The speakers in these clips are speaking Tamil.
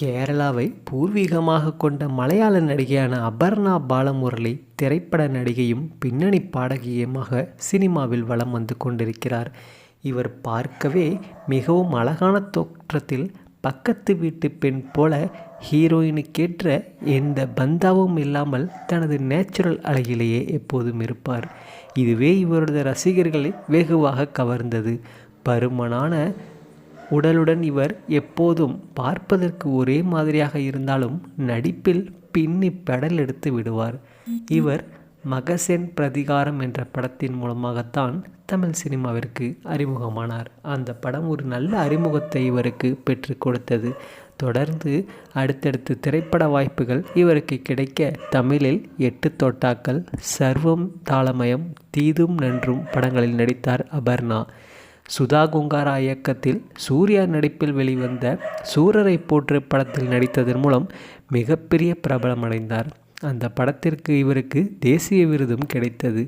கேரளாவை பூர்வீகமாக கொண்ட மலையாள நடிகையான அபர்ணா பாலமுரளி திரைப்பட நடிகையும் பின்னணி பாடகியுமாக சினிமாவில் வலம் வந்து கொண்டிருக்கிறார். இவர் பார்க்கவே மிகவும் அழகான தோற்றத்தில் பக்கத்து வீட்டு பெண் போல ஹீரோயினுக்கேற்ற எந்த பந்தாவும் இல்லாமல் தனது நேச்சுரல் அழகிலேயே எப்போதும் இருப்பார். இதுவே இவரது ரசிகர்களை வெகுவாக கவர்ந்தது. பருமனான உடலுடன் இவர் எப்போதும் பார்ப்பதற்கு ஒரே மாதிரியாக இருந்தாலும் நடிப்பில் பின்னி பெடல் எடுத்து விடுவார். இவர் மகசென் பிரதிகாரம் என்ற படத்தின் மூலமாகத்தான் தமிழ் சினிமாவிற்கு அறிமுகமானார். அந்த படம் ஒரு நல்ல அறிமுகத்தை இவருக்கு பெற்று கொடுத்தது. தொடர்ந்து அடுத்தடுத்து திரைப்பட வாய்ப்புகள் இவருக்கு கிடைக்க தமிழில் எட்டு தோட்டாக்கள் சர்வம் தாளமயம் தீதும் நன்றும் படங்களில் நடித்தார் அபர்ணா. சுதா குங்காரா இயக்கத்தில் சூர்யா நடிப்பில் வெளிவந்த சூரரை போற்று படத்தில் நடித்ததன் மூலம் மிகப்பெரிய பிரபலமடைந்தார் அந்த படத்திற்கு இவருக்கு தேசிய விருதும் கிடைத்தது.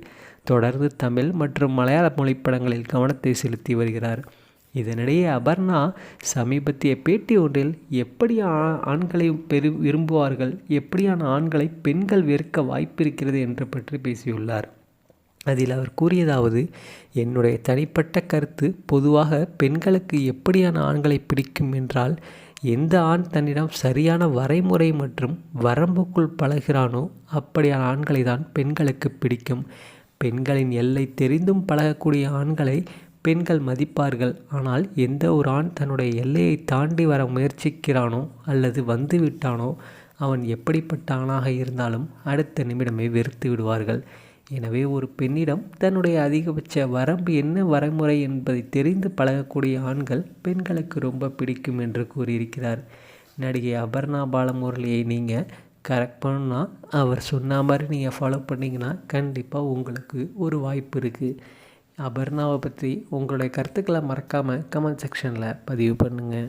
தொடர்ந்து தமிழ் மற்றும் மலையாள மொழி படங்களில் கவனத்தை செலுத்தி வருகிறார். இதனிடையே அபர்ணா சமீபத்திய பேட்டி ஒன்றில் எப்படி ஆண்களை பெரு விரும்புவார்கள் எப்படியான ஆண்களை பெண்கள் வெறுக்க வாய்ப்பிருக்கிறது என்று பற்றி பேசியுள்ளார். அதில் அவர் கூறியதாவது என்னுடைய தனிப்பட்ட கருத்து பொதுவாக பெண்களுக்கு எப்படியான ஆண்களை பிடிக்கும் என்றால் எந்த ஆண் தன்னிடம் சரியான வரைமுறை மற்றும் வரம்புக்குள் பழகிறானோ அப்படியான ஆண்களை தான் பெண்களுக்கு பிடிக்கும். பெண்களின் எல்லை தெரிந்தும் பழகக்கூடிய ஆண்களை பெண்கள் மதிப்பார்கள். ஆனால் எந்த ஒரு ஆண் தன்னுடைய எல்லையை தாண்டி வர முயற்சிக்கிறானோ அல்லது வந்து விட்டானோ அவன் எப்படிப்பட்ட ஆணாக இருந்தாலும் அடுத்த நிமிடமே வெறுத்து விடுவார்கள். எனவே ஒரு பெண்ணிடம் தன்னுடைய அதிகபட்ச வரம்பு என்ன வரைமுறை என்பதை தெரிந்து பழகக்கூடிய ஆண்கள் பெண்களுக்கு ரொம்ப பிடிக்கும் என்று கூறியிருக்கிறார். நடிகை அபர்ணா பாலமுரளியை நீங்கள் கரெக்ட் பண்ணால் அவர் சொன்ன மாதிரி நீங்கள் ஃபாலோ பண்ணிங்கன்னா கண்டிப்பாக உங்களுக்கு ஒரு வாய்ப்பு இருக்குது அபர்ணாவை பற்றி உங்களுடைய கருத்துக்களை மறக்காமல் கமெண்ட் செக்ஷனில் பதிவு பண்ணுங்கள்